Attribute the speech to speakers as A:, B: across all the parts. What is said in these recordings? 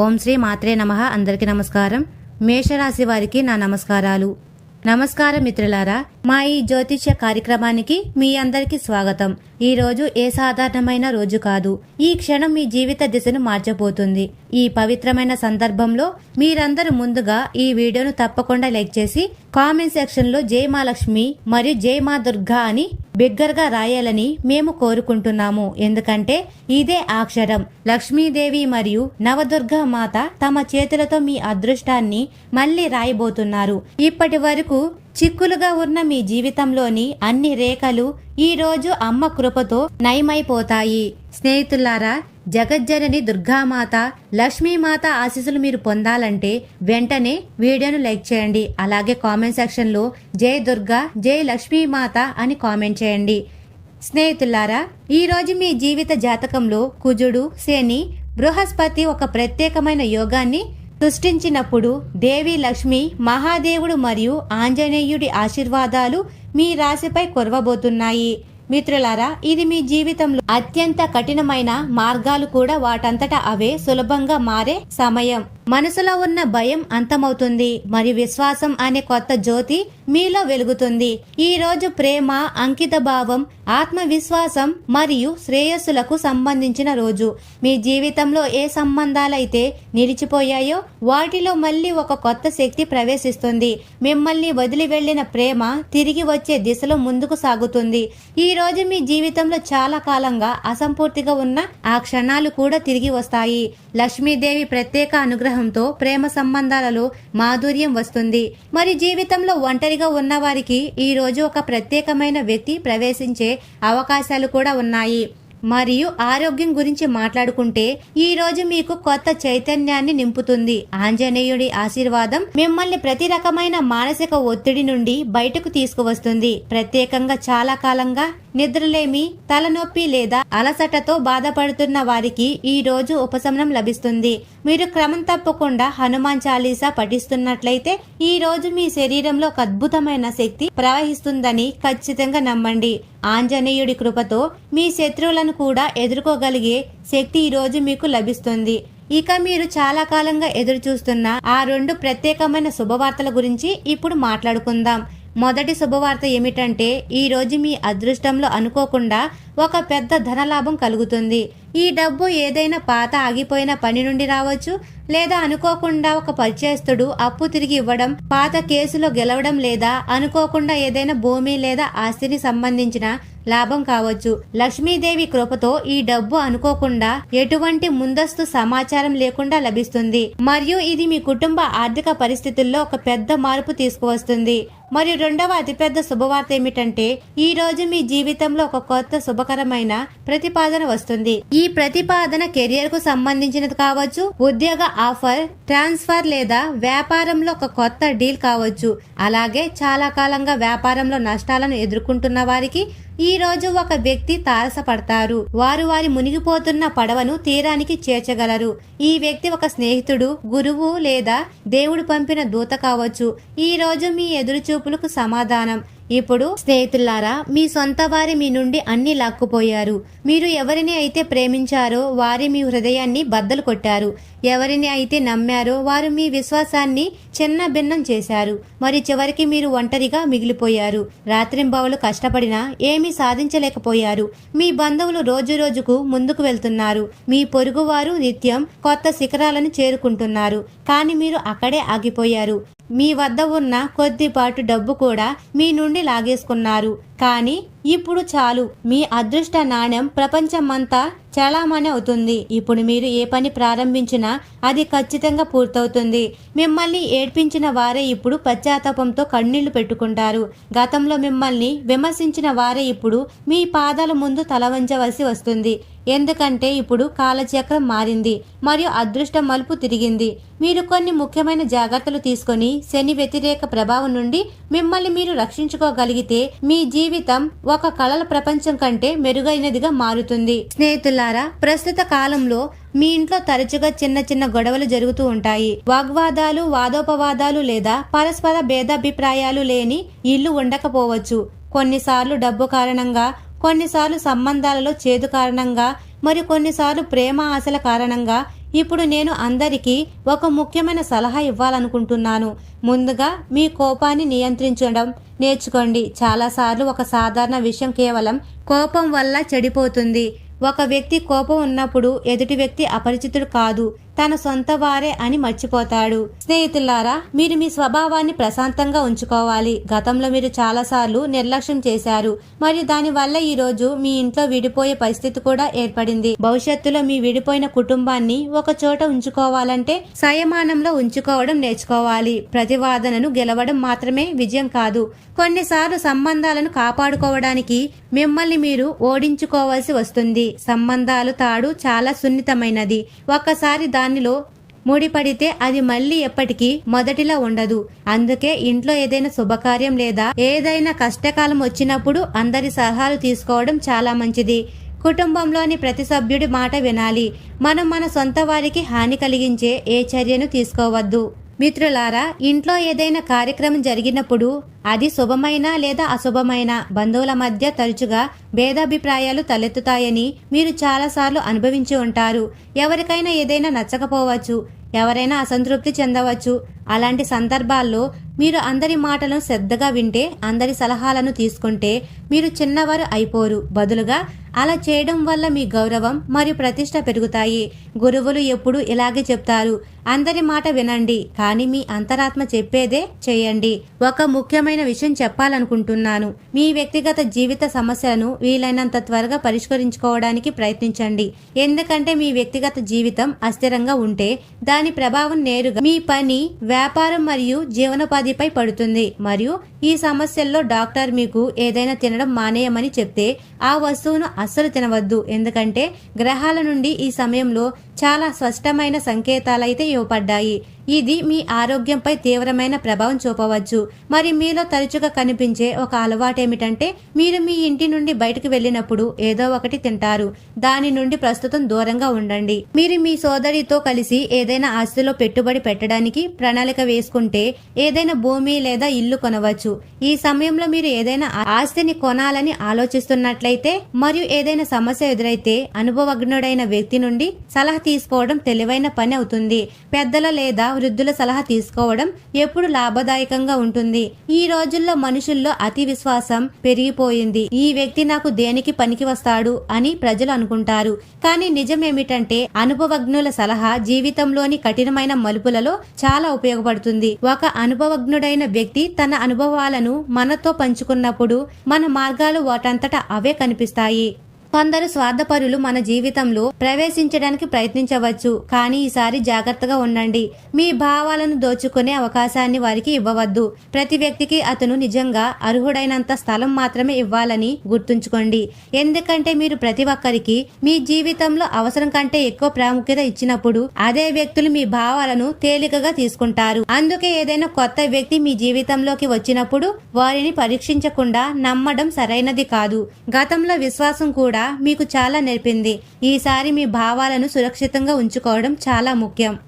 A: ఓం శ్రీ మాత్రే నమ. అందరికీ నమస్కారం. మేషరాశి వారికి నా నమస్కారాలు. నమస్కారం మిత్రులారా మా ఈ జ్యోతిష్య కార్యక్రమానికి మీ అందరికీ స్వాగతం. ఈ రోజు ఏ సాధారణమైన రోజు కాదు. ఈ క్షణం మీ జీవిత దిశను మార్చబోతుంది. ఈ పవిత్రమైన సందర్భంలో మీరందరూ ముందుగా ఈ వీడియోను తప్పకుండా లైక్ చేసి కామెంట్ సెక్షన్లో జై మరియు జై మా దుర్గా అని బిగ్గరగా రాయాలని మేము కోరుకుంటున్నాము. ఎందుకంటే ఇదే అక్షరం లక్ష్మీదేవి మరియు నవదుర్గా మాత తమ చేతులతో మీ అదృష్టాన్ని మళ్ళీ రాయబోతున్నారు. ఇప్పటి వరకు చిక్కులుగా ఉన్న మీ జీవితంలోని అన్ని రేఖలు ఈ రోజు అమ్మ కృపతో నయమైపోతాయి. స్నేహితులారా జగజ్జనని దుర్గామాత లక్ష్మీమాత ఆశీస్సులు మీరు పొందాలంటే వెంటనే వీడియోను లైక్ చేయండి. అలాగే కామెంట్ సెక్షన్లో జై దుర్గా జై లక్ష్మీమాత అని కామెంట్ చేయండి. స్నేహితులారా ఈరోజు మీ జీవిత జాతకంలో కుజుడు శని బృహస్పతి ఒక ప్రత్యేకమైన యోగాన్ని సృష్టించినప్పుడు దేవి లక్ష్మి మహాదేవుడు మరియు ఆంజనేయుడి ఆశీర్వాదాలు మీ రాశిపై కురవబోతున్నాయి. మిత్రులారా ఇది మీ జీవితంలో అత్యంత కఠినమైన మార్గాలు కూడా వాటంతట అవే సులభంగా మారే సమయం. మనసులో ఉన్న భయం అంతమవుతుంది మరియు విశ్వాసం అనే కొత్త జ్యోతి మీలో వెలుగుతుంది. ఈ రోజు ప్రేమ అంకిత భావం ఆత్మవిశ్వాసం మరియు శ్రేయస్సులకు సంబంధించిన రోజు. మీ జీవితంలో ఏ సంబంధాలైతే నిలిచిపోయాయో వాటిలో మళ్ళీ ఒక కొత్త శక్తి ప్రవేశిస్తుంది. మిమ్మల్ని వదిలి వెళ్ళిన ప్రేమ తిరిగి వచ్చే దిశలో ముందుకు సాగుతుంది. ఈ రోజు మీ జీవితంలో చాలా కాలంగా అసంపూర్తిగా ఉన్న ఆ క్షణాలు కూడా తిరిగి వస్తాయి. లక్ష్మీదేవి ప్రత్యేక అనుగ్రహం అనుగ్రహంతో ప్రేమ సంబంధాలలో మాధుర్యం వస్తుంది. మరి జీవితంలో ఒంటరిగా ఉన్న వారికి ఈ రోజు ఒక ప్రత్యేకమైన వ్యక్తి ప్రవేశించే అవకాశాలు కూడా ఉన్నాయి. మరియు ఆరోగ్యం గురించి మాట్లాడుకుంటే ఈ రోజు మీకు కొత్త చైతన్యాన్ని నింపుతుంది. ఆంజనేయుడి ఆశీర్వాదం మిమ్మల్ని ప్రతి రకమైన మానసిక ఒత్తిడి నుండి బయటకు తీసుకువస్తుంది. ప్రత్యేకంగా చాలా కాలంగా నిద్రలేమి తలనొప్పి లేదా అలసటతో బాధపడుతున్న వారికి ఈ రోజు ఉపశమనం లభిస్తుంది. మీరు క్రమం తప్పకుండా హనుమాన్ చాలీసా పఠిస్తున్నట్లయితే ఈ రోజు మీ శరీరంలో ఒక అద్భుతమైన శక్తి ప్రవహిస్తుందని ఖచ్చితంగా నమ్మండి. ఆంజనేయుడి కృపతో మీ శత్రువులను కూడా ఎదుర్కోగలిగే శక్తి ఈ రోజు మీకు లభిస్తుంది. ఇక మీరు చాలా కాలంగా ఎదురు చూస్తున్న ఆ రెండు ప్రత్యేకమైన శుభవార్తల గురించి ఇప్పుడు మాట్లాడుకుందాం. మొదటి శుభవార్త ఏమిటంటే ఈ రోజు మీ అదృష్టంలో అనుకోకుండా ఒక పెద్ద ధనలాభం కలుగుతుంది. ఈ డబ్బు ఏదైనా పాత ఆగిపోయిన పని నుండి రావచ్చు లేదా అనుకోకుండా ఒక పరిచయస్తుడు అప్పు తిరిగి ఇవ్వడం పాత కేసులో గెలవడం లేదా అనుకోకుండా ఏదైనా భూమి లేదా ఆస్తిని సంబంధించిన లాభం కావచ్చు. లక్ష్మీదేవి కృపతో ఈ డబ్బు అనుకోకుండా ఎటువంటి ముందస్తు సమాచారం లేకుండా లభిస్తుంది. మరియు ఇది మీ కుటుంబ ఆర్థిక పరిస్థితుల్లో ఒక పెద్ద మార్పు తీసుకువస్తుంది. మరియు రెండవ అతిపెద్ద శుభవార్త ఏమిటంటే ఈ రోజు మీ జీవితంలో ఒక కొత్త శుభకరమైన ప్రతిపాదన వస్తుంది. ఈ ప్రతిపాదన కెరియర్కు సంబంధించినది కావచ్చు ఉద్యోగ ఆఫర్ ట్రాన్స్ఫర్ లేదా వ్యాపారంలో ఒక కొత్త డీల్ కావచ్చు. అలాగే చాలా కాలంగా వ్యాపారంలో నష్టాలను ఎదుర్కొంటున్న వారికి ఈ రోజు ఒక వ్యక్తి తారసపడతారు. వారు వారి మునిగిపోతున్న పడవను తీరానికి చేర్చగలరు. ఈ వ్యక్తి ఒక స్నేహితుడు గురువు లేదా దేవుడు పంపిన దూత కావచ్చు. ఈ రోజు మీ ఎదురుచూపులకు సమాధానం. ఇప్పుడు స్నేహితులారా మీ సొంత వారి మీ నుండి అన్ని లాక్కుపోయారు. మీరు ఎవరిని అయితే ప్రేమించారో వారి మీ హృదయాన్ని బద్దలు కొట్టారు. ఎవరిని అయితే నమ్మారో వారు మీ విశ్వాసాన్ని చిన్న భిన్నం చేశారు. మరి చివరికి మీరు ఒంటరిగా మిగిలిపోయారు. రాత్రింబావులు కష్టపడినా ఏమీ సాధించలేకపోయారు. మీ బంధువులు రోజు రోజుకు ముందుకు వెళ్తున్నారు. మీ పొరుగువారు నిత్యం కొత్త శిఖరాలను చేరుకుంటున్నారు. కానీ మీరు అక్కడే ఆగిపోయారు. మీ వద్ద ఉన్న కొద్దిపాటు డబ్బు కూడా మీ నుండి లాగేసుకున్నారు. కానీ ఇప్పుడు చాలు. మీ అదృష్ట నాణ్యం ప్రపంచమంతా చలామణి అవుతుంది. ఇప్పుడు మీరు ఏ పని ప్రారంభించినా అది ఖచ్చితంగా పూర్తవుతుంది. మిమ్మల్ని ఏడ్పించిన వారే ఇప్పుడు పశ్చాత్తాపంతో కన్నీళ్ళు పెట్టుకుంటారు. గతంలో మిమ్మల్ని విమర్శించిన వారే ఇప్పుడు మీ పాదాల ముందు తలవంచవలసి వస్తుంది. ఎందుకంటే ఇప్పుడు కాలచక్రం మారింది మరియు అదృష్ట మలుపు తిరిగింది. మీరు కొన్ని ముఖ్యమైన జాగ్రత్తలు తీసుకొని శని వ్యతిరేక ప్రభావం నుండి మిమ్మల్ని మీరు రక్షించుకోగలిగితే మీ జీవితం ఒక కళల ప్రపంచం కంటే మెరుగైనదిగా మారుతుంది. స్నేహితులారా ప్రస్తుత కాలంలో మీ ఇంట్లో తరచుగా చిన్న చిన్న గొడవలు జరుగుతూ ఉంటాయి. వాగ్వాదాలు వాదోపవాదాలు లేదా పరస్పర భేదాభిప్రాయాలు లేని ఇల్లు ఉండకపోవచ్చు. కొన్నిసార్లు డబ్బు కారణంగా కొన్నిసార్లు సంబంధాలలో చేదు కారణంగా మరి కొన్నిసార్లు ప్రేమ ఆశల కారణంగా ఇప్పుడు నేను అందరికీ ఒక ముఖ్యమైన సలహా ఇవ్వాలనుకుంటున్నాను. ముందుగా మీ కోపాన్ని నియంత్రించడం నేర్చుకోండి. చాలాసార్లు ఒక సాధారణ విషయం కేవలం కోపం వల్ల చెడిపోతుంది. ఒక వ్యక్తి కోపం ఉన్నప్పుడు ఎదుటి వ్యక్తి అపరిచితుడు కాదు. తన సొంత వారే అని మర్చిపోతాడు. స్నేహితులారా మీరు మీ స్వభావాన్ని ప్రశాంతంగా ఉంచుకోవాలి. గతంలో మీరు చాలాసార్లు నిర్లక్ష్యం చేశారు. మరియు దానివల్ల ఈ రోజు మీ ఇంట్లో విడిపోయే పరిస్థితి కూడా ఏర్పడింది. భవిష్యత్తులో మీ విడిపోయిన కుటుంబాన్ని ఒక చోట ఉంచుకోవాలంటే సంయమానంలో ఉంచుకోవడం నేర్చుకోవాలి. ప్రతివాదనను గెలవడం మాత్రమే విజయం కాదు. కొన్నిసార్లు సంబంధాలను కాపాడుకోవడానికి మిమ్మల్ని మీరు ఓడించుకోవాల్సి వస్తుంది. సంబంధాలు తాడు చాలా సున్నితమైనది. ఒక్కసారి దానిలో ముడిపడితే అది మళ్ళీ ఎప్పటికీ మొదటిలా ఉండదు. అందుకే ఇంట్లో ఏదైనా శుభకార్యం లేదా ఏదైనా కష్టకాలం వచ్చినప్పుడు అందరి సలహాలు తీసుకోవడం చాలా మంచిది. కుటుంబంలోని ప్రతి సభ్యుడి మాట వినాలి. మనం మన సొంత వారికి హాని కలిగించే ఏ చర్యను తీసుకోవద్దు. మిత్రులారా ఇంట్లో ఏదైనా కార్యక్రమం జరిగినప్పుడు అది శుభమైన లేదా అశుభమైన బంధువుల మధ్య తరచుగా భేదాభిప్రాయాలు తలెత్తుతాయని మీరు చాలాసార్లు అనుభవించి ఉంటారు. ఎవరికైనా ఏదైనా నచ్చకపోవచ్చు ఎవరైనా అసంతృప్తి చెందవచ్చు అలాంటి సందర్భాల్లో మీరు అందరి మాటలను శ్రద్ధగా వింటే అందరి సలహాలను తీసుకుంటే మీరు చిన్నవారు అయిపోరు. బదులుగా అలా చేయడం వల్ల మీ గౌరవం మరియు ప్రతిష్ట పెరుగుతాయి. గురువులు ఎప్పుడు ఇలాగే చెప్తారు. అందరి మాట వినండి కానీ మీ అంతరాత్మ చెప్పేదే చేయండి. ఒక ముఖ్యమైన విషయం చెప్పాలనుకుంటున్నాను. మీ వ్యక్తిగత జీవిత సమస్యలను వీలైనంత త్వరగా పరిష్కరించుకోవడానికి ప్రయత్నించండి. ఎందుకంటే మీ వ్యక్తిగత జీవితం అస్థిరంగా ఉంటే దాని ప్రభావం నేరుగా మీ పని వ్యాపారం మరియు జీవనోపాధిపై పడుతుంది. మరియు ఈ సమస్యల్లో డాక్టర్ మీకు ఏదైనా తినడం మానేయమని చెప్తే ఆ వస్తువును అస్సలు తినవద్దు. ఎందుకంటే గ్రహాల నుండి ఈ సమయంలో చాలా స్పష్టమైన సంకేతాలైతే ఇవ్వబడ్డాయి. ఇది మీ ఆరోగ్యంపై తీవ్రమైన ప్రభావం చూపవచ్చు. మరి మీలో తరచుగా కనిపించే ఒక అలవాటేమిటంటే మీరు మీ ఇంటి నుండి బయటకు వెళ్ళినప్పుడు ఏదో ఒకటి తింటారు. దాని నుండి ప్రస్తుతం దూరంగా ఉండండి. మీరు మీ సోదరితో కలిసి ఏదైనా ఆస్తిలో పెట్టుబడి పెట్టడానికి ప్రణాళిక వేసుకుంటే ఏదైనా భూమి లేదా ఇల్లు కొనవచ్చు. ఈ సమయంలో మీరు ఏదైనా ఆస్తిని కొనాలని ఆలోచిస్తున్నట్లయితే మరియు ఏదైనా సమస్య ఎదురైతే అనుభవజ్ఞుడైన వ్యక్తి నుండి సలహా తీసుకోవడం తెలివైన పని అవుతుంది. పెద్దల లేదా వృద్ధుల సలహా తీసుకోవడం ఎప్పుడు లాభదాయకంగా ఉంటుంది. ఈ రోజుల్లో మనుషుల్లో అతి విశ్వాసం పెరిగిపోయింది. ఈ వ్యక్తి నాకు దేనికి పనికి వస్తాడు అని ప్రజలు అనుకుంటారు. కానీ నిజం ఏమిటంటే అనుభవజ్ఞుల సలహా జీవితంలోని కఠినమైన మలుపులలో చాలా ఉపయోగపడుతుంది. ఒక అనుభవజ్ఞుడైన వ్యక్తి తన అనుభవాలను మనతో పంచుకున్నప్పుడు మన మార్గాలు వాటంతటా అవే కనిపిస్తాయి. కొందరు స్వార్థపరులు మన జీవితంలో ప్రవేశించడానికి ప్రయత్నించవచ్చు. కానీ ఈసారి జాగ్రత్తగా ఉండండి. మీ భావాలను దోచుకునే అవకాశాన్ని వారికి ఇవ్వవద్దు. ప్రతి వ్యక్తికి అతను నిజంగా అర్హుడైనంత స్థలం మాత్రమే ఇవ్వాలని గుర్తుంచుకోండి. ఎందుకంటే మీరు ప్రతి ఒక్కరికి మీ జీవితంలో అవసరం కంటే ఎక్కువ ప్రాముఖ్యత ఇచ్చినప్పుడు అదే వ్యక్తులు మీ భావాలను తేలికగా తీసుకుంటారు. అందుకే ఏదైనా కొత్త వ్యక్తి మీ జీవితంలోకి వచ్చినప్పుడు వారిని పరీక్షించకుండా నమ్మడం సరైనది కాదు. గతంలో విశ్వాసం కూడా మీకు చాలా నేర్పింది. ఈసారి మీ భావాలను సురక్షితంగా ఉంచుకోవడం చాలా ముఖ్యం.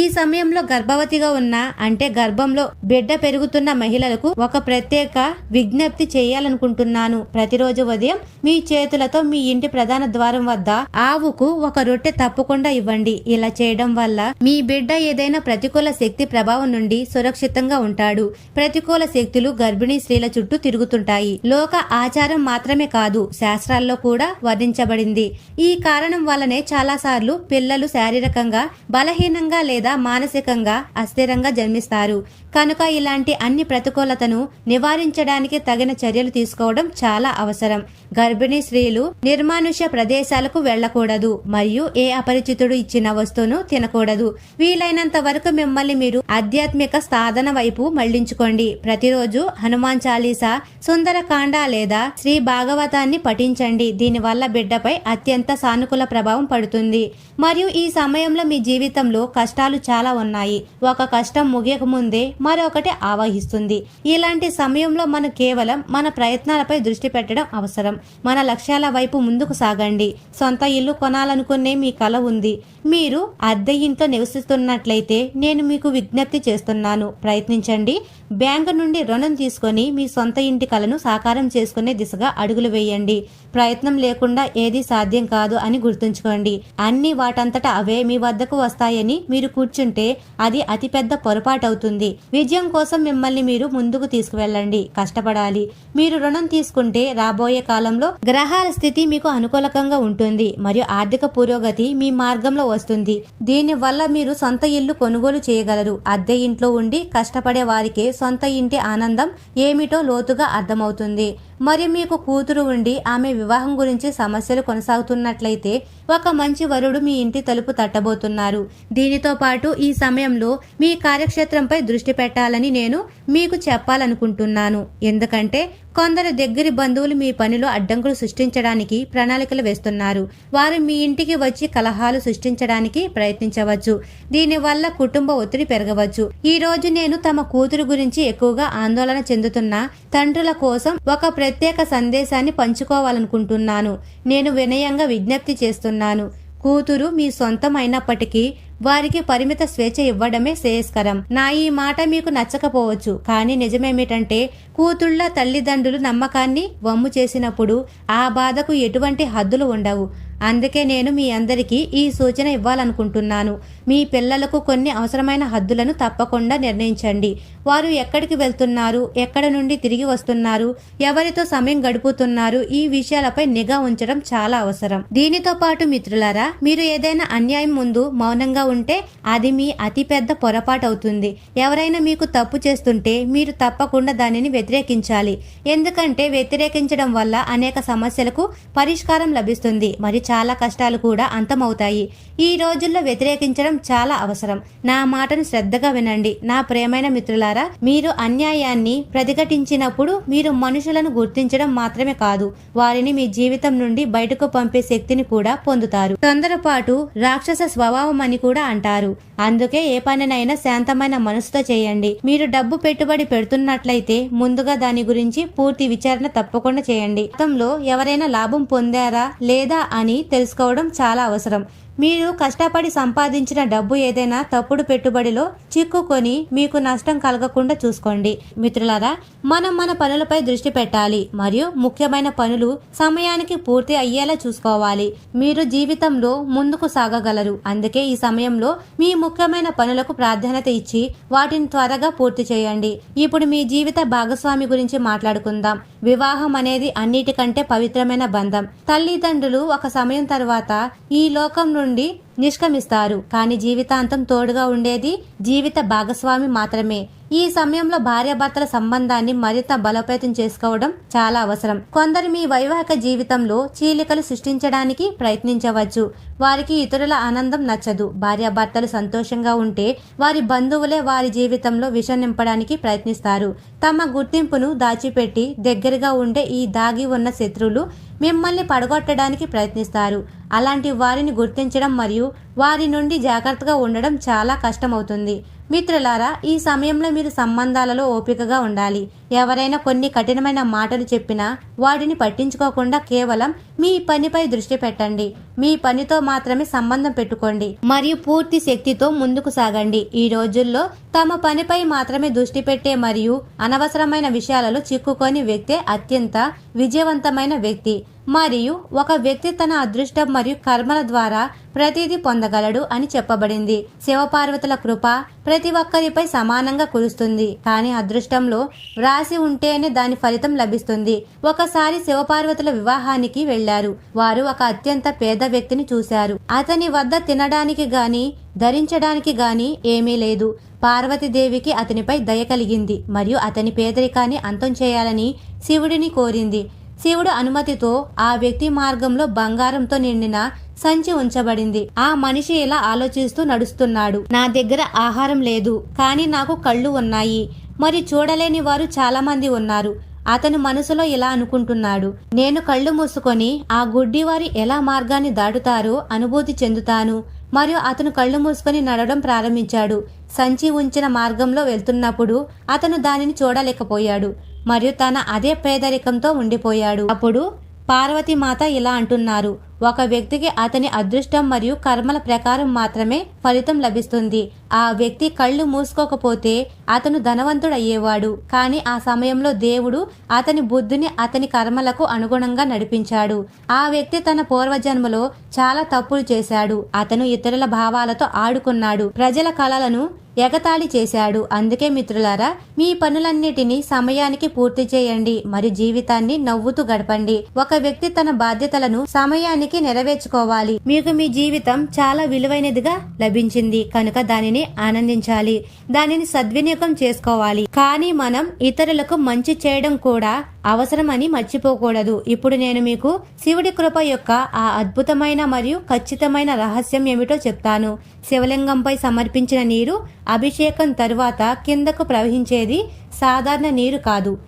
A: ఈ సమయంలో గర్భవతిగా ఉన్న అంటే గర్భంలో బిడ్డ పెరుగుతున్న మహిళలకు ఒక ప్రత్యేక విజ్ఞప్తి చేయాలనుకుంటున్నాను. ప్రతిరోజు ఉదయం మీ చేతులతో మీ ఇంటి ప్రధాన ద్వారం వద్ద ఆవుకు ఒక రొట్టె తప్పకుండా ఇవ్వండి. ఇలా చేయడం వల్ల మీ బిడ్డ ఏదైనా ప్రతికూల శక్తి ప్రభావం నుండి సురక్షితంగా ఉంటాడు. ప్రతికూల శక్తులు గర్భిణీ స్త్రీల చుట్టూ తిరుగుతుంటాయి. లోక ఆచారం మాత్రమే కాదు శాస్త్రాల్లో కూడా వర్ణించబడింది. ఈ కారణం వల్లనే చాలాసార్లు పిల్లలు శారీరకంగా బలహీనంగా లేదా మానసికంగా అస్థిరంగా జన్మిస్తారు. కనుక ఇలాంటి అన్ని ప్రతికూలతను నివారించడానికి తగిన చర్యలు తీసుకోవడం చాలా అవసరం. గర్భిణీ స్త్రీలు నిర్మానుష్య ప్రదేశాలకు వెళ్ళకూడదు మరియు ఏ అపరిచితుడు ఇచ్చిన వస్తువును తినకూడదు. వీలైనంత వరకు మిమ్మల్ని మీరు ఆధ్యాత్మిక సాధన వైపు మళ్ళించుకోండి. ప్రతిరోజు హనుమాన్ చాలీసా సుందరకాండ లేదా శ్రీ భాగవతాన్ని పఠించండి. దీనివల్ల బిడ్డపై అత్యంత సానుకూల ప్రభావం పడుతుంది. మరియు ఈ సమయంలో మీ జీవితంలో కష్టాలు కష్టాలు చాలా ఉన్నాయి. ఒక కష్టం ముగియక ముందే మరొకటి ఆవహిస్తుంది. ఇలాంటి సమయంలో మనం కేవలం మన ప్రయత్నాలపై దృష్టి పెట్టడం అవసరం. మన లక్ష్యాల వైపు ముందుకు సాగండి. సొంత ఇల్లు కొనాలనుకునే మీ కల ఉంది. మీరు అద్దె ఇంట్లో నివసిస్తున్నట్లయితే నేను మీకు విజ్ఞప్తి చేస్తున్నాను. ప్రయత్నించండి. బ్యాంకు నుండి రుణం తీసుకొని మీ సొంత ఇంటి కలను సాకారం చేసుకునే దిశగా అడుగులు వేయండి. ప్రయత్నం లేకుండా ఏది సాధ్యం కాదు అని గుర్తుంచుకోండి. అన్ని వాటంతట అవే మీ వద్దకు వస్తాయని మీరు కూర్చుంటే అది అతిపెద్ద పొరపాటు అవుతుంది విజయం కోసం మిమ్మల్ని మీరు ముందుకు తీసుకువెళ్ళండి. కష్టపడాలి. మీరు రుణం తీసుకుంటే రాబోయే కాలంలో గ్రహాల స్థితి మీకు అనుకూలకంగా ఉంటుంది. మరియు ఆర్థిక పురోగతి మీ మార్గంలో వస్తుంది. దీని వల్ల మీరు సొంత ఇల్లు కొనుగోలు చేయగలరు. అద్దె ఇంట్లో ఉండి కష్టపడే వారికి సొంత ఇంటి ఆనందం ఏమిటో లోతుగా అర్థమవుతుంది. మరియు మీకు కూతురు ఉండి ఆమె వివాహం గురించి సమస్యలు కొనసాగుతున్నట్లయితే ఒక మంచి వరుడు మీ ఇంటి తలుపు తట్టబోతున్నారు. దీనితో పాటు ఈ సమయంలో మీ కార్యక్షేత్రంపై దృష్టి పెట్టాలని నేను మీకు చెప్పాలనుకుంటున్నాను. ఎందుకంటే కొందరు దగ్గరి బంధువులు మీ పనిలో అడ్డంకులు సృష్టించడానికి ప్రణాళికలు వేస్తున్నారు. వారు మీ ఇంటికి వచ్చి కలహాలు సృష్టించడానికి ప్రయత్నించవచ్చు. దీనివల్ల కుటుంబ ఒత్తిడి పెరగవచ్చు. ఈ రోజు నేను తమ కూతురు గురించి ఎక్కువగా ఆందోళన చెందుతున్న తండ్రుల కోసం ఒక ప్రత్యేక సందేశాన్ని పంచుకోవాలనుకుంటున్నాను. నేను వినయంగా విజ్ఞప్తి చేస్తున్నాను. కూతురు మీ సొంతం అయినప్పటికీ వారికి పరిమిత స్వేచ్ఛ ఇవ్వడమే శ్రేయస్కరం. నా ఈ మాట మీకు నచ్చకపోవచ్చు కానీ నిజమేమిటంటే కూతుళ్ళ తల్లిదండ్రులు నమ్మకాన్ని వమ్ము చేసినప్పుడు ఆ బాధకు ఎటువంటి హద్దులు ఉండవు. అందుకే నేను మీ అందరికీ ఈ సూచన ఇవ్వాలనుకుంటున్నాను. మీ పిల్లలకు కొన్ని అవసరమైన హద్దులను తప్పకుండా నిర్ణయించండి. వారు ఎక్కడికి వెళ్తున్నారు? ఎక్కడ నుండి తిరిగి వస్తున్నారు? ఎవరితో సమయం గడుపుతున్నారు? ఈ విషయాలపై నిఘా ఉంచడం చాలా అవసరం. దీనితో పాటు మిత్రులారా మీరు ఏదైనా అన్యాయం ముందు మౌనంగా ఉంటే అది మీ అతిపెద్ద పొరపాటు అవుతుంది ఎవరైనా మీకు తప్పు చేస్తుంటే మీరు తప్పకుండా దానిని వ్యతిరేకించాలి. ఎందుకంటే వ్యతిరేకించడం వల్ల అనేక సమస్యలకు పరిష్కారం లభిస్తుంది. మరి చాలా కష్టాలు కూడా అంతమవుతాయి. ఈ రోజుల్లో వ్యతిరేకించడం చాలా అవసరం. నా మాటను శ్రద్ధగా వినండి. నా ప్రేమైన మిత్రులారా మీరు అన్యాయాన్ని ప్రతిఘటించినప్పుడు మీరు మనుషులను గుర్తించడం మాత్రమే కాదు వారిని మీ జీవితం నుండి బయటకు పంపే శక్తిని కూడా పొందుతారు. తొందరపాటు రాక్షస స్వభావం అని కూడా అంటారు. అందుకే ఏ పనినైనా శాంతమైన మనసుతో చేయండి. మీరు డబ్బు పెట్టుబడి పెడుతున్నట్లయితే ముందుగా దాని గురించి పూర్తి విచారణ తప్పకుండా చేయండి. గతంలో ఎవరైనా లాభం పొందారా లేదా అని తెలుసుకోవడం చాలా అవసరం. మీరు కష్టపడి సంపాదించిన డబ్బు ఏదైనా తప్పుడు పెట్టుబడిలో చిక్కుకొని మీకు నష్టం కలగకుండా చూసుకోండి. మిత్రులారా మనం మన పనులపై దృష్టి పెట్టాలి. మరియు ముఖ్యమైన పనులు సమయానికి పూర్తి అయ్యేలా చూసుకోవాలి. మీరు జీవితంలో ముందుకు సాగగలరు. అందుకే ఈ సమయంలో మీ ముఖ్యమైన పనులకు ప్రాధాన్యత ఇచ్చి వాటిని త్వరగా పూర్తి చేయండి. ఇప్పుడు మీ జీవిత భాగస్వామి గురించి మాట్లాడుకుందాం. వివాహం అనేది అన్నిటికంటే పవిత్రమైన బంధం. తల్లిదండ్రులు ఒక సమయం తర్వాత ఈ లోకం నుండి నిష్క్రమిస్తారు. కానీ జీవితాంతం తోడుగా ఉండేది జీవిత భాగస్వామి మాత్రమే. ఈ సమయంలో భార్యాభర్తల సంబంధాన్ని మరింత బలోపేతం చేసుకోవడం చాలా అవసరం. కొందరు మీ వైవాహిక జీవితంలో చీలికలు సృష్టించడానికి ప్రయత్నించవచ్చు. వారికి ఇతరుల ఆనందం నచ్చదు. భార్యాభర్తలు సంతోషంగా ఉంటే వారి బంధువులే వారి జీవితంలో విషం నింపడానికి ప్రయత్నిస్తారు. తమ గుర్తింపును దాచిపెట్టి దగ్గరగా ఉండే ఈ దాగి ఉన్న శత్రువులు మిమ్మల్ని పడగొట్టడానికి ప్రయత్నిస్తారు. అలాంటి వారిని గుర్తించడం మరియు వారి నుండి జాగ్రత్తగా ఉండడం చాలా కష్టమవుతుంది. మిత్రులారా ఈ సమయంలో మీరు సంబంధాలలో ఓపికగా ఉండాలి. ఎవరైనా కొన్ని కఠినమైన మాటలు చెప్పినా వాటిని పట్టించుకోకుండా కేవలం మీ పనిపై దృష్టి పెట్టండి. మీ పనితో మాత్రమే సంబంధం పెట్టుకోండి మరియు పూర్తి శక్తితో ముందుకు సాగండి. ఈ రోజుల్లో తమ పనిపై మాత్రమే దృష్టి పెట్టే మరియు అనవసరమైన విషయాలలో చిక్కుకొని వ్యక్తే అత్యంత విజయవంతమైన వ్యక్తి. మరియు ఒక వ్యక్తి తన అదృష్టం మరియు కర్మల ద్వారా ప్రతిదీ పొందగలడు అని చెప్పబడింది. శివపార్వతుల కృప ప్రతి ఒక్కరిపై సమానంగా కురుస్తుంది. కానీ అదృష్టంలో వ్రాసి ఉంటేనే దాని ఫలితం లభిస్తుంది. ఒకసారి శివపార్వతుల వివాహానికి వెళ్ళారు వారు ఒక అత్యంత పేద వ్యక్తిని చూశారు. అతని వద్ద తినడానికి గాని ధరించడానికి గాని ఏమీ లేదు. పార్వతీదేవికి అతనిపై దయ కలిగింది మరియు అతని పేదరికాన్ని అంతం చేయాలని శివుడిని కోరింది. శివుడు అనుమతితో ఆ వ్యక్తి మార్గంలో బంగారంతో నిండిన సంచి ఉంచబడింది. ఆ మనిషి ఇలా ఆలోచిస్తూ నడుస్తున్నాడు. నా దగ్గర ఆహారం లేదు కానీ నాకు కళ్ళు ఉన్నాయి. మరి చూడలేని వారు చాలా మంది ఉన్నారు. అతను మనసులో ఇలా అనుకుంటున్నాడు నేను కళ్ళు మూసుకొని ఆ గుడ్డివారి ఎలా మార్గాన్ని దాటుతారో అనుభూతి చెందుతాను. మరియు అతను కళ్ళు మూసుకొని నడవడం ప్రారంభించాడు. సంచి ఉంచిన మార్గంలో వెళ్తున్నప్పుడు అతను దానిని చూడలేకపోయాడు మరియు తన అదే పేదరికంతో ఉండిపోయాడు. అప్పుడు పార్వతీమాత ఇలా అంటున్నారు. ఒక వ్యక్తికి అతని అదృష్టం మరియు కర్మల ప్రకారం మాత్రమే ఫలితం లభిస్తుంది. ఆ వ్యక్తి కళ్ళు మూసుకోకపోతే అతను ధనవంతుడు అయ్యేవాడు కానీ ఆ సమయంలో దేవుడు అతని బుద్ధిని అతని కర్మలకు అనుగుణంగా నడిపించాడు. ఆ వ్యక్తి తన పూర్వజన్మలో చాలా తప్పులు చేశాడు. అతను ఇతరుల భావాలతో ఆడుకున్నాడు. ప్రజల కళలను ఎగతాళి చేశాడు. అందుకే మిత్రులారా మీ పనులన్నిటినీ సమయానికి పూర్తి చేయండి. మరి జీవితాన్ని నవ్వుతూ గడపండి. ఒక వ్యక్తి తన బాధ్యతలను సమయానికి నెరవేర్చుకోవాలి. మీకు మీ జీవితం చాలా విలువైనదిగా లభించింది. కనుక దానిని ఆనందించాలి. దానిని సద్వినియోగం చేసుకోవాలి. కానీ మనం ఇతరులకు మంచి చేయడం కూడా అవసరమని మర్చిపోకూడదు. ఇప్పుడు నేను మీకు శివుడి కృప యొక్క ఆ అద్భుతమైన మరియు ఖచ్చితమైన రహస్యం ఏమిటో చెప్తాను. శివలింగంపై సమర్పించిన నీరు అభిషేకం తరువాత కిందకు ప్రవహించేది సాధారణ నీరు కాదు.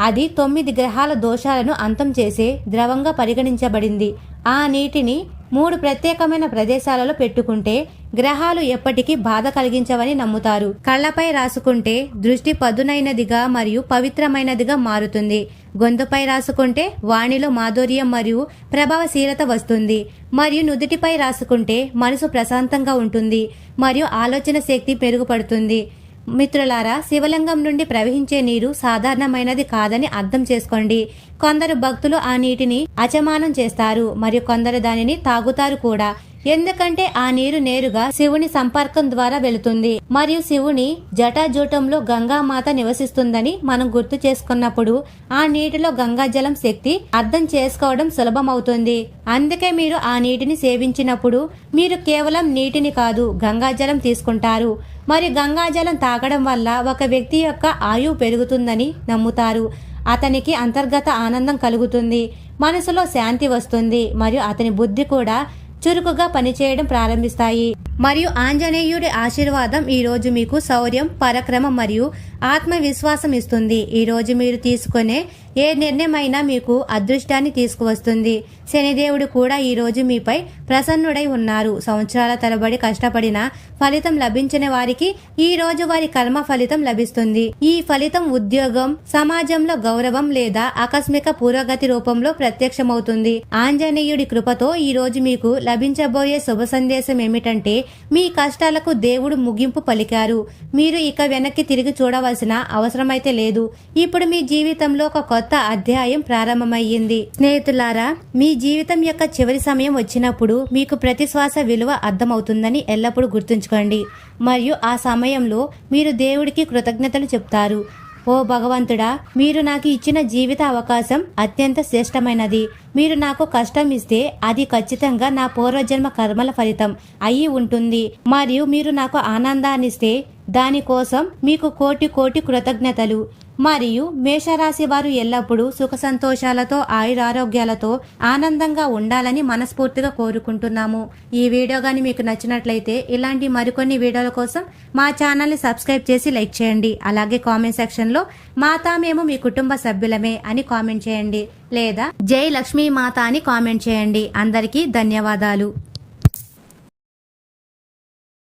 A: అది తొమ్మిది గ్రహాల దోషాలను అంతం చేసే ద్రవంగా పరిగణించబడింది. ఆ నీటిని మూడు ప్రత్యేకమైన ప్రదేశాలలో పెట్టుకుంటే గ్రహాలు ఎప్పటికీ బాధ కలిగించవని నమ్ముతారు. కళ్ళపై రాసుకుంటే దృష్టి పదునైనదిగా మరియు పవిత్రమైనదిగా మారుతుంది. గొంతుపై రాసుకుంటే వాణిలో మాధుర్యం మరియు ప్రభావశీలత వస్తుంది. మరియు నుదుటిపై రాసుకుంటే మనసు ప్రశాంతంగా ఉంటుంది. మరియు ఆలోచన శక్తి మెరుగుపడుతుంది. మిత్రులారా శివలింగం నుండి ప్రవహించే నీరు సాధారణమైనది కాదని అర్థం చేసుకోండి. కొందరు భక్తులు ఆ నీటిని అచమానం చేస్తారు మరియు కొందరు దానిని తాగుతారు కూడా. ఎందుకంటే ఆ నీరు నేరుగా శివుని సంపర్కం ద్వారా వెళుతుంది. మరియు శివుని జటాజూటంలో గంగామాత నివసిస్తుందని మనం గుర్తు చేసుకున్నప్పుడు ఆ నీటిలో గంగాజలం శక్తి అర్థం చేసుకోవడం సులభమవుతుంది. అందుకే మీరు ఆ నీటిని సేవించినప్పుడు మీరు కేవలం నీటిని కాదు గంగాజలం తీసుకుంటారు. మరి గంగాజలం తాగడం వల్ల ఒక వ్యక్తి యొక్క ఆయువు పెరుగుతుందని నమ్ముతారు. అతనికి అంతర్గత ఆనందం కలుగుతుంది. మనసులో శాంతి వస్తుంది. మరియు అతని బుద్ధి కూడా చురుకుగా పనిచేయడం ప్రారంభిస్తాయి. మరియు ఆంజనేయుడి ఆశీర్వాదం ఈరోజు మీకు శౌర్యం పరక్రమం మరియు ఆత్మవిశ్వాసం ఇస్తుంది. ఈ రోజు మీరు తీసుకునే ఏ నిర్ణయమైనా మీకు అదృష్టాన్ని తీసుకువస్తుంది. శనిదేవుడు కూడా ఈ రోజు మీపై ప్రసన్నుడై ఉన్నారు. సంవత్సరాల తరబడి కష్టపడిన ఫలితం లభించిన వారికి ఈ రోజు వారి కర్మ ఫలితం లభిస్తుంది. ఈ ఫలితం ఉద్యోగం సమాజంలో గౌరవం లేదా ఆకస్మిక పురోగతి రూపంలో ప్రత్యక్షమవుతుంది. ఆంజనేయుడి కృపతో ఈ రోజు మీకు లభించబోయే శుభ సందేశం ఏమిటంటే మీ కష్టాలకు దేవుడు ముగింపు పలికారు. మీరు ఇక వెనక్కి తిరిగి చూడవలసిన అవసరమైతే లేదు. ఇప్పుడు మీ జీవితంలో ఒక కొత్త అధ్యాయం ప్రారంభమయ్యింది. స్నేహితులారా మీ జీవితం యొక్క చివరి సమయం వచ్చినప్పుడు మీకు ప్రతి శ్వాస విలువ అర్థమవుతుందని ఎల్లప్పుడూ గుర్తుంచుకోండి. మరియు ఆ సమయంలో మీరు దేవుడికి కృతజ్ఞతలు చెప్తారు. ఓ భగవంతుడా మీరు నాకు ఇచ్చిన జీవిత అవకాశం అత్యంత శ్రేష్టమైనది. మీరు నాకు కష్టం ఇస్తే అది ఖచ్చితంగా నా పూర్వజన్మ కర్మల ఫలితం అయి ఉంటుంది. మరియు మీరు నాకు ఆనందాన్నిస్తే దానికోసం మీకు కోటి కోటి కృతజ్ఞతలు. మరియు మేషరాశి వారు ఎల్లప్పుడూ సుఖ సంతోషాలతో ఆయురారోగ్యాలతో ఆనందంగా ఉండాలని మనస్ఫూర్తిగా కోరుకుంటున్నాము. ఈ వీడియో కానీ మీకు నచ్చినట్లయితే ఇలాంటి మరికొన్ని వీడియోల కోసం మా ఛానల్ని సబ్స్క్రైబ్ చేసి లైక్ చేయండి. అలాగే కామెంట్ సెక్షన్లో మాతా మేము మీ కుటుంబ సభ్యులమే అని కామెంట్ చేయండి. లేదా జై లక్ష్మీ మాత అని కామెంట్ చేయండి. అందరికీ ధన్యవాదాలు.